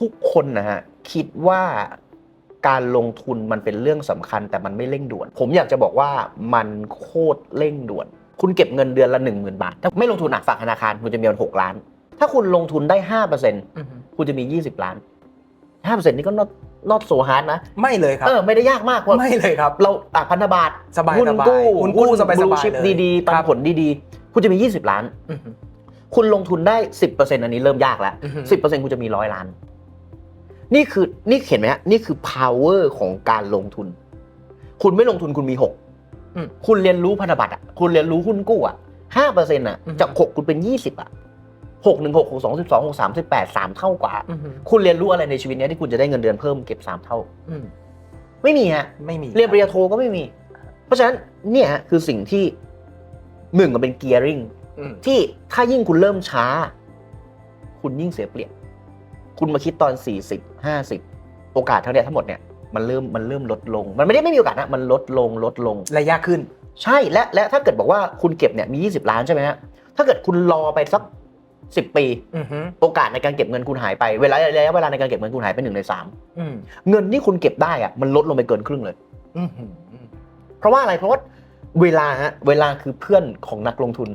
ทุกคนนะฮะคิดว่าการลงทุนมันเป็นเรื่องสำคัญแต่มันไม่เร่งด่วน ผมอยากจะบอกว่ามันโคตรเร่งด่วน คุณเก็บเงินเดือนละ 1 0,000 บาท ถ้าไม่ลงทุนอะฝากธนาคารคุณจะมีเงิน6ล้าน ถ้าคุณลงทุนได้5%อือฮึคุณจะมี 20 ล้าน5%นี่ก็ not not so hard นะ ไม่เลยครับเออไม่ได้ยากมากเพราะไม่เลยครับ เราอะพันธบัตรสบายๆหุ้นกู้หุ้นกู้สบายๆบลูชิพเลยดีๆปันครับผลดีๆ คุณจะมี 20 ล้านอือฮึคุณลงทุนได้ 10%อันนี้เริ่มยากแล้วอือฮึ10%คุณจะมีร้อยล้าน นี่คือนี่เห็นไหมฮะนี่คือ power ของการลงทุน คุณไม่ลงทุนคุณมีอืม6คุณเรียนรู้พันธบัตรอะคุณเรียนรู้หุ้นกู้อะ5%อะอือฮึจาก6คุณเป็น20อะ6 1 6 6 2 12 6 3 8 3เท่ากว่าอือฮึคุณเรียนรู้อะไรในชีวิตเนี้ยที่คุณจะได้เงินเดือนเพิ่มเก็บ3เท่าอืมไม่มีฮะไม่มีเรียนปริญญาโทก็ไม่มี เพราะฉะนั้นเนี่ยฮะคือสิ่งที่หนึ่งมันเป็นเกียร์ริงอืมที่ถ้ายิ่งคุณเริ่มช้า คุณยิ่งเสียเปรียบ คุณมาคิดตอน 40 50 โอกาสเท่าเนี้ยทั้งหมดเนี่ยมันเริ่มมันเริ่มลดลง มันไม่ได้ไม่มีโอกาสนะมันลดลงลดลง ระยะขึ้น ใช่และและถ้าเกิดบอกว่าคุณเก็บเนี่ยมี 20 ล้านใช่ไหมฮะถ้าเกิดคุณรอไปสัก 10 ปี อือฮึโอกาสในการเก็บเงินคุณหายไปเวลาระยะเวลาในการเก็บเงินคุณหายไปหนึ่งในสามอืมเงินที่คุณเก็บได้อะมันลดลงไปเกินครึ่งเลย อือฮึเพราะว่าอะไรเพราะว่าเวลาฮะเวลาคือเพื่อนของนักลงทุน